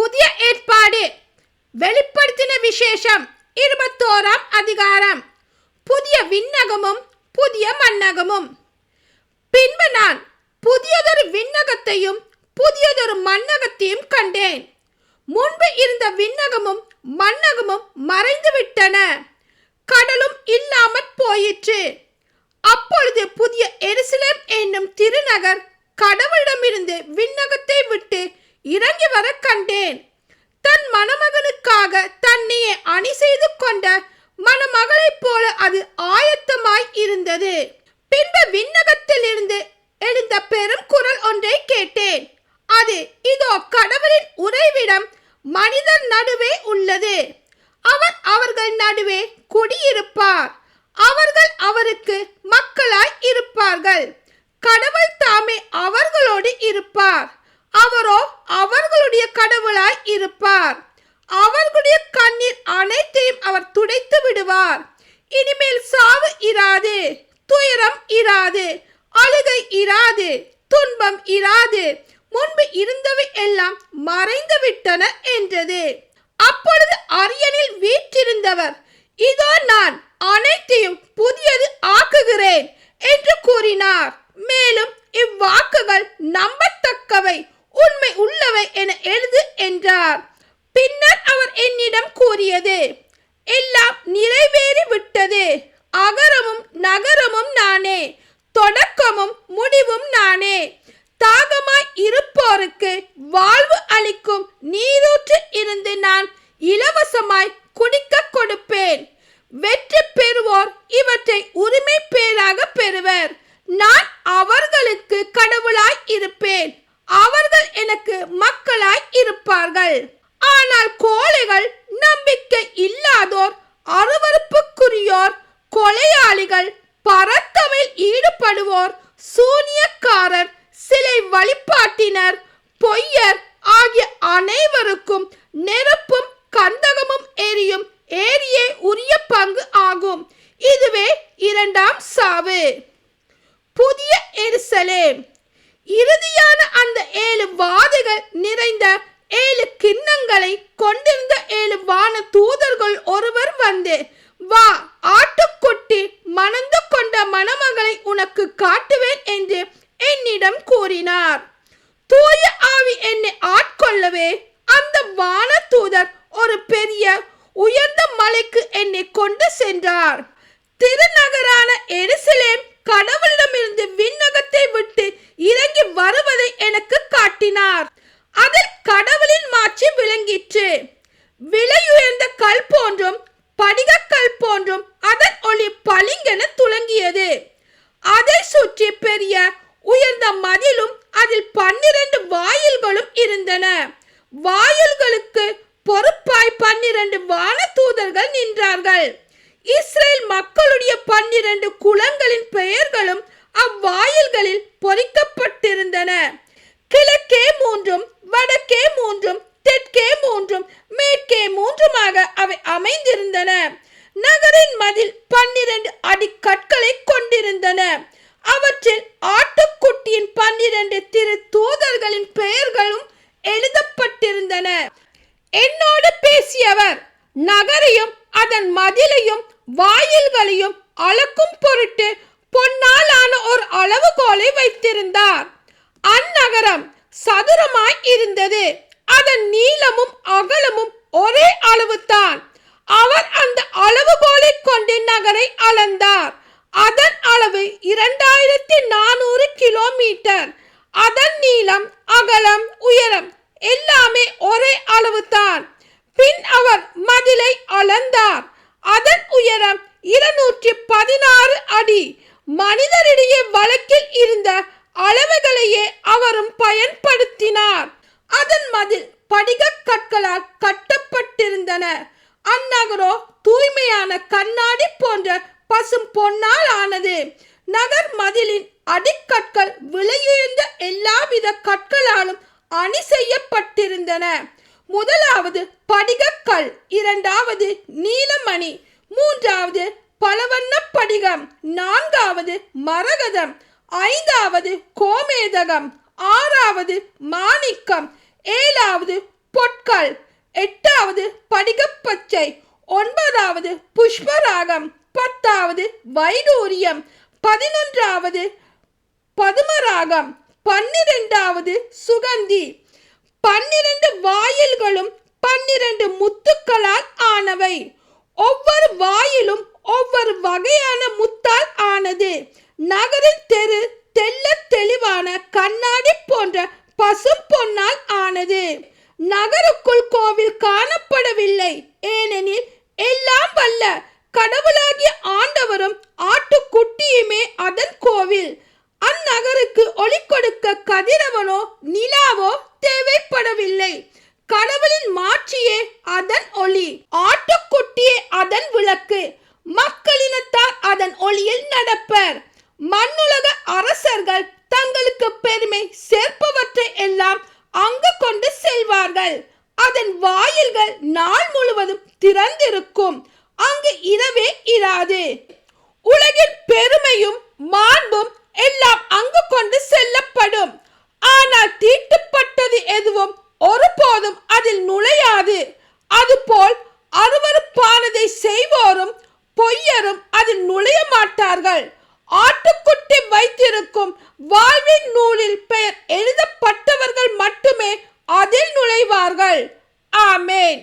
புதிய ஏற்பாடு வெளிப்படுத்தின விசேஷம் இருபத்தோராம் அதிகாரம் புதிய விண்ணகமும் புதிய மன்னகமும் பின்பு நான் புதியதொரு விண்ணகத்தையும் புதியதொரு மன்னகத்தையும் கண்டேன் முன்பு இருந்த விண்ணகமும் மன்னகமும் மறைந்து விட்டன கடலும் இல்லாமற் போயிற்று அப்பொழுது புதிய எருசலேம் என்னும் திருநகர் கடவுளிடமிருந்து விண்ணகத்தை விட்டு இறங்கி வர கண்டேன். தன் மணமகனுக்காக தன்னையே அணி செய்து கொண்ட மணமகளைப் போல அது ஆயத்தமாய் இருந்தது. பின்பு விண்ணகத்தில் இருந்து எழுந்த பெரும் குரல் ஒன்றை கேட்டேன். அது இதோ கடவுளின் உறைவிடம் மனிதர் நடுவே உள்ளது. அவர் அவர்கள் நடுவே குடியிருப்பார். அவர்கள் அவருக்கு மக்களாய் இருப்பார்கள். கடவுள் தாமே அவர்களோடு இருப்பார். அவரோ அவர்களுடைய கடவுளாய் இருப்பார். அவர்களுடைய கண்ணீர் அனைத்தையும் அவர் துடைத்து விடுவார். இனிமேல் சாவு இராது துயரம் இராது அழுகை இராது துன்பம் இராது முன்பு இருந்தவை எல்லாம் மறைந்து விட்டன என்றது. அப்பொழுது அரியணில் வீற்றிருந்தவர் இதோ நான் அனைத்தையும் புதியது ஆக்குகிறேன் என்று கூறினார். மேலும் இவ்வாக்குகள் நம்பத்தக்கவை. உண்மை உள்ளவை என எழுது என்றார். பின்னர் அவர் என்னிடம் கூறியது எல்லாம் நிறைவேறி விட்டது. அகரமும் நகரமும் நானே. தொடக்கமும் முடிவும் நானே. தாகமாய் இருப்போருக்கு வாழ்வு அளிக்கும் நீரூற்று இருந்து நான் இலவசமாய் குடிக்க கொடுப்பேன். வெற்றி பெறுவோர் இவற்றை உரிமை பேராக பெறுவர். நான் அவர்களுக்கு கடவுளாய் இருப்பேன். அவர் எனக்கு மக்களாய் இருப்பார்கள். ஆனால் கோழைகள் நம்பிக்கை இல்லாதோர் அருவருப்புக்குரியோர் கொலையாளிகள் பரத்தமில் ஈடுபடுவோர் சூனியக்காரர் சிலை வழிபாட்டினர் பொய்யர் ஆகிய அனைவருக்கும் நெருப்பும் கந்தகமும் எரியும் ஏரியே உரிய பங்கு ஆகும். இதுவே இரண்டாம் சாவு. புதிய எருசலேம். இறுதியான அந்த ஏழு வாதைகள் நிறைந்த ஏழு கிண்ணங்களை கொண்டிருந்த ஏழு வான தூதர்கள் ஒருவர் வந்து வா ஆட்டுக்குட்டி மணந்து கொண்ட மணமகளை உனக்கு காட்டுவேன் என்று என்னிடம் கூறினார். தூய ஆவி என்னை ஆட்கொள்ளவே அந்த வான தூதர் ஒரு பெரிய உயர்ந்த மலைக்கு என்னை கொண்டு சென்றார். திருநகரான எருசலேம் கடவுளிடமிருந்து விண்ணகத்தை விட்டு இறங்கி வருவதை எனக்கு காட்டினார். அதில் கடவுளின் மாட்சி விளங்கிற்று. விலையுயர்ந்த கல் போன்றும் படிகக்கல் போன்றும் அதன் ஒளி பளிங்கென துளங்கியது அதை சுற்றி பெரிய உயர்ந்த மதிலும் அதில் பன்னிரண்டு வாயில்களும் இருந்தன. வாயில்களுக்கு பொறுப்பாய் பன்னிரண்டு வான தூதர்கள் நின்றார்கள். இஸ்ரேல் மக்களுடைய பன்னிரண்டு குளங்களின் பெயர்களும் அவ்வாயில்களில் பொறிக்கப்பட்டிருந்தன. கிழக்கே மூன்றும் வடக்கே மூன்றும் தெற்கே மூன்றும் மேற்கே மூன்றுமாக அவை அமைந்திருந்தன. நகரின் மதில் பன்னிரண்டு அடி கற்களை கொண்டிருந்தன. அவற்றில் ஆட்டுக்குட்டியின் பன்னிரண்டு திரு தூதர்களின் பெயர்களும் எழுதப்பட்டிருந்தன. என்னோடு பேசியவர் நகரையும் அதன் மதிலையும் வாயில்களையும் அளக்கும் பொருட்டு பொன்னாலான ஒரு அளவுகோலை வைத்திருந்தார். அந்நகரம் சதுரமாய் இருந்தது. அதன் நீளமும் அகலமும் ஒரே அளவுதான். அவர் அந்த அளவுகோலை கொண்டு நகரை அளந்தார். அதன் அளவு இரண்டாயிரத்தி நானூறு கிலோமீட்டர். அதன் நீளம் அகலம் உயரம் எல்லாமே ஒரே அளவுதான். பின் அவர் மதிலை அளந்தார். அதன் உயரம் இருநூற்றி பதினாறு அடி. மனிதரிடையே வழக்கில் இருந்த அளவுகளையே அவரும் பயன்படுத்தினார். அதன் மதில் படிகக் கற்களால் கட்டப்பட்டிருந்தன. அந்நகரோ தூய்மையான கண்ணாடி போன்ற பசும் பொன்னால் ஆனது. நகர் மதிலின் அடிக்கற்கள் விலையுயர்ந்த எல்லாவித கற்களாலும் அணி செய்யப்பட்டிருந்தன. முதலாவது படிகக்கல் இரண்டாவது நீலமணி மூன்றாவது பலவண்ண படிகம் நான்காவது மரகதம் ஐந்தாவது கோமேதகம் ஆறாவது மாணிக்கம் ஏழாவது பொற்கள் எட்டாவது படிகப்பச்சை ஒன்பதாவது புஷ்பராகம் பத்தாவது வைடூரியம் பதினொன்றாவது பதுமராகம் பன்னிரெண்டாவது சுகந்தி. பன்னிரண்டு வாயில்களும் பன்னிரண்டு முத்துக்களால் ஆனவை. ஒவ்வொரு வாயிலும் ஒவ்வொரு வகையான முத்தால் ஆனது. நகரின் தெரு தெள்ள தெளிவான கண்ணாடி போன்ற பசும் பொன்னால் ஆனது. நகருக்குள் கோவில் காணப்படவில்லை. ஏனெனில் எல்லாம் வல்ல கடவுளாகிய ஆண்டவரும் ஆட்டுக்குட்டியுமே அதன் கோவில். அந்நகருக்கு ஒளி கொடுக்க கதிரவனோ நில காணப்படவில்லை கடவுளின் மாட்சியே அதன் ஒளி ஆட்டுக்குட்டியே அதன் விளக்கு. மக்களினத்தார் அதன் ஒளியில் நடப்பர். மண்ணுலக அரசர்கள் தங்களுக்கு பெருமை சேர்ப்பவற்றை எல்லாம் அங்கு கொண்டு செல்வார்கள். அதன் வாயில்கள் நாள் முழுவதும் திறந்திருக்கும். அங்கு இரவே இராது. உலகின் பெ பொய்யரும் அதில் நுழைய மாட்டார்கள் ஆட்டுக்குட்டி வைத்திருக்கும் வாழ்வின் நூலில் பெயர் எழுதப்பட்டவர்கள் மட்டுமே அதில் நுழைவார்கள். ஆமேன்.